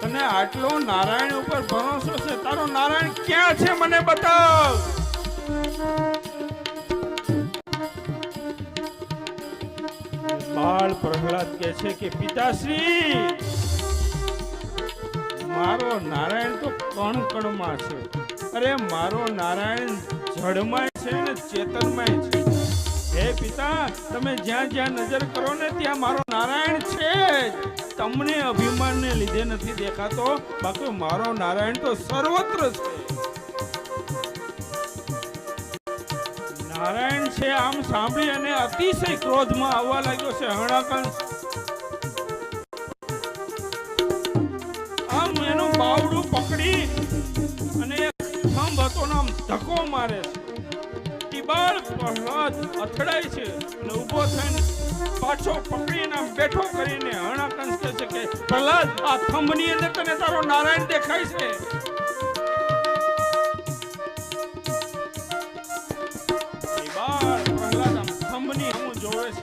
તને આટલો નારાયણ ઉપર ભરોસો છે? તારો નારાયણ ક્યાં છે? મને બતાવ. બાળ પ્રહલાદ કહે છે કે, પિતાશ્રી, મારો નારાયણ તો કણ કણમાં છે. અરે, મારો નારાયણ જળમાં છે ને ચેતનમાંય છે. પિતા, તમે જ્યાં જ્યાં નજર કરો ને ત્યાં મારો નારાયણ છે તમને અભિમાનને લીધે નથી દેખાતો, બાકી મારો નારાયણ તો સર્વત્ર છે. નારાયણ છે આમ સાંભળી અને અતિશય ક્રોધમાં આવવા લાગ્યો છે હણાકંસ આમ એનું બાવડું પકડી અને ખંભ હતો આમ ધક્કો મારે છે. પ્રહલાદ અથડાય છે અને ઊભો થઈને પાછો પકડીને આમ બેઠો કરીને હણાકંસ કહે છે કે પ્રહલાદ આ થંભની અંદર તને તારો નારાયણ દેખાય છે. પ્રહલાદ આમ થંભની હું જોવે છે.